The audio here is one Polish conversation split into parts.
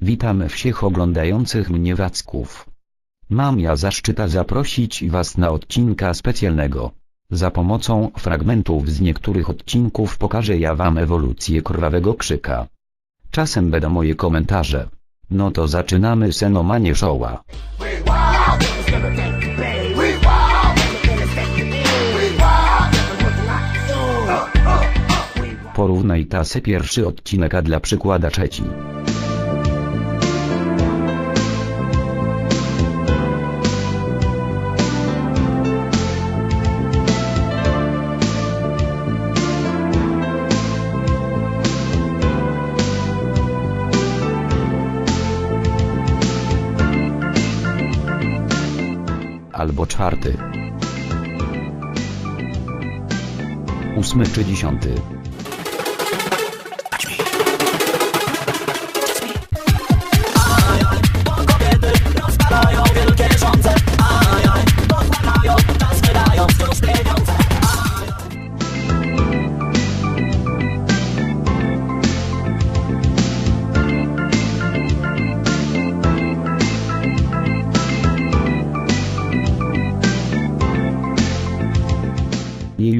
Witam wszystkich oglądających mnie wacków. Mam ja zaszczyta zaprosić was na odcinka specjalnego. Za pomocą fragmentów z niektórych odcinków pokażę ja wam ewolucję krwawego krzyka. Czasem będą moje komentarze. No to zaczynamy senomanie showa. Porównaj tasy pierwszy odcinek a dla przykłada trzeci. Albo czwarty. Ósmy czy dziesiąty.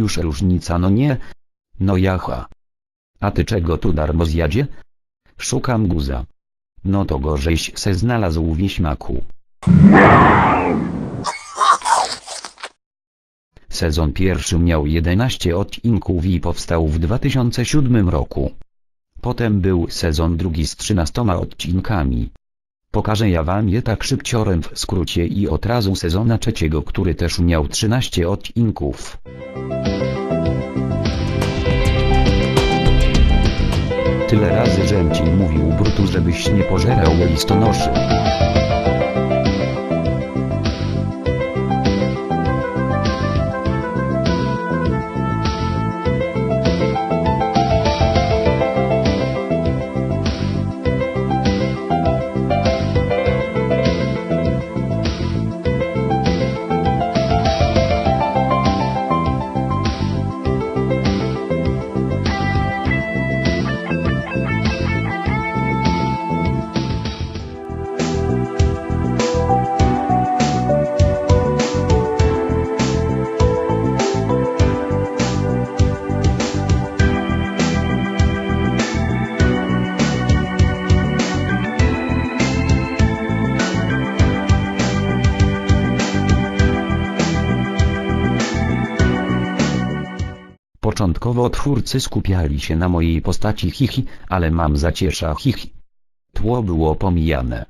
Już różnica no nie? No jacha. A ty czego tu darmo zjadzie? Szukam guza. No to gorześ se znalazł wieśmaku. Sezon pierwszy miał 11 odcinków i powstał w 2007 roku. Potem był sezon drugi z 13 odcinkami. Pokażę ja wam je tak szybciorem w skrócie i od razu sezona trzeciego, który też miał 13 odcinków. Tyle razy żem ci mówił Brutus, żebyś nie pożerał listonoszy. Początkowo twórcy skupiali się na mojej postaci Hihi, ale mam zaciesza Hihi. Tło było pomijane.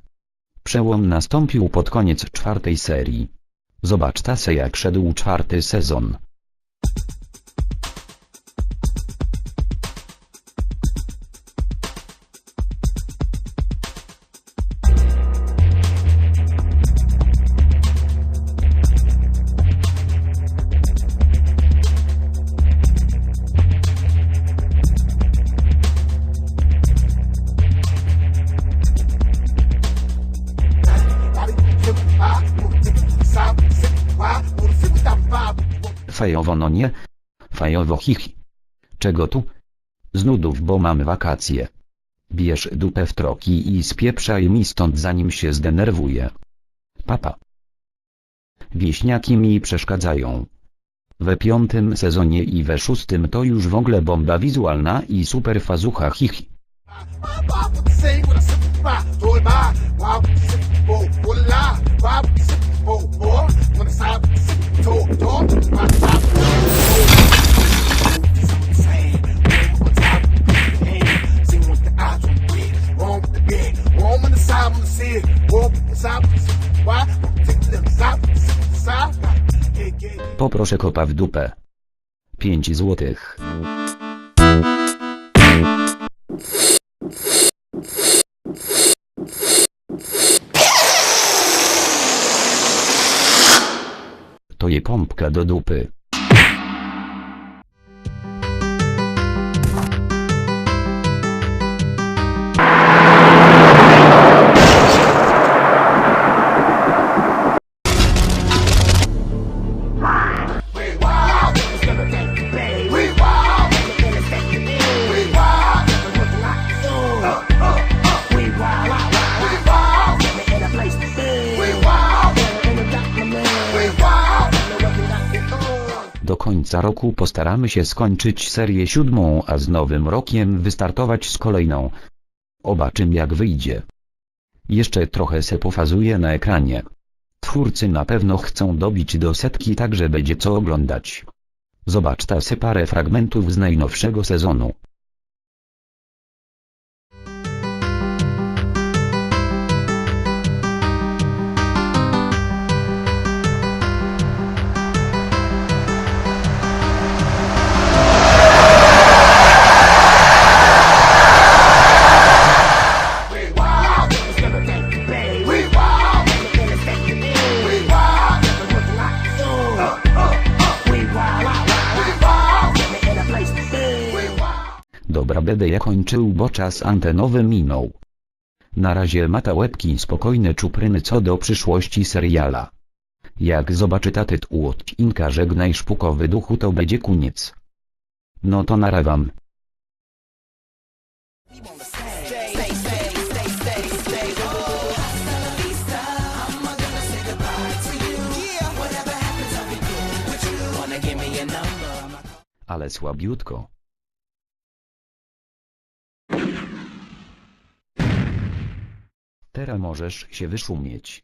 Przełom nastąpił pod koniec czwartej serii. Zobacz tasę jak szedł czwarty sezon. Fajowo no nie? Fajowo hihi. Czego tu? Z nudów bo mamy wakacje. Bierz dupę w troki i spieprzaj mi stąd zanim się zdenerwuję. Papa. Wieśniaki mi przeszkadzają. We piątym sezonie i we szóstym to już w ogóle bomba wizualna i super fazucha hihi. Poproszę kopa w dupę. 5 złotych. To je pompka do dupy. Końca roku postaramy się skończyć serię siódmą, a z nowym rokiem wystartować z kolejną. Obaczym jak wyjdzie. Jeszcze trochę se pofazuję na ekranie. Twórcy na pewno chcą dobić do setki tak, że będzie co oglądać. Zobacz ta se parę fragmentów z najnowszego sezonu. Będę ja kończył bo czas antenowy minął. Na razie mata łebki spokojne czupryny co do przyszłości seriala. Jak zobaczy ta tytuł odcinka żegnaj szpukowy duchu to będzie koniec. No to narawam. Ale słabiutko. Teraz możesz się wyszumieć.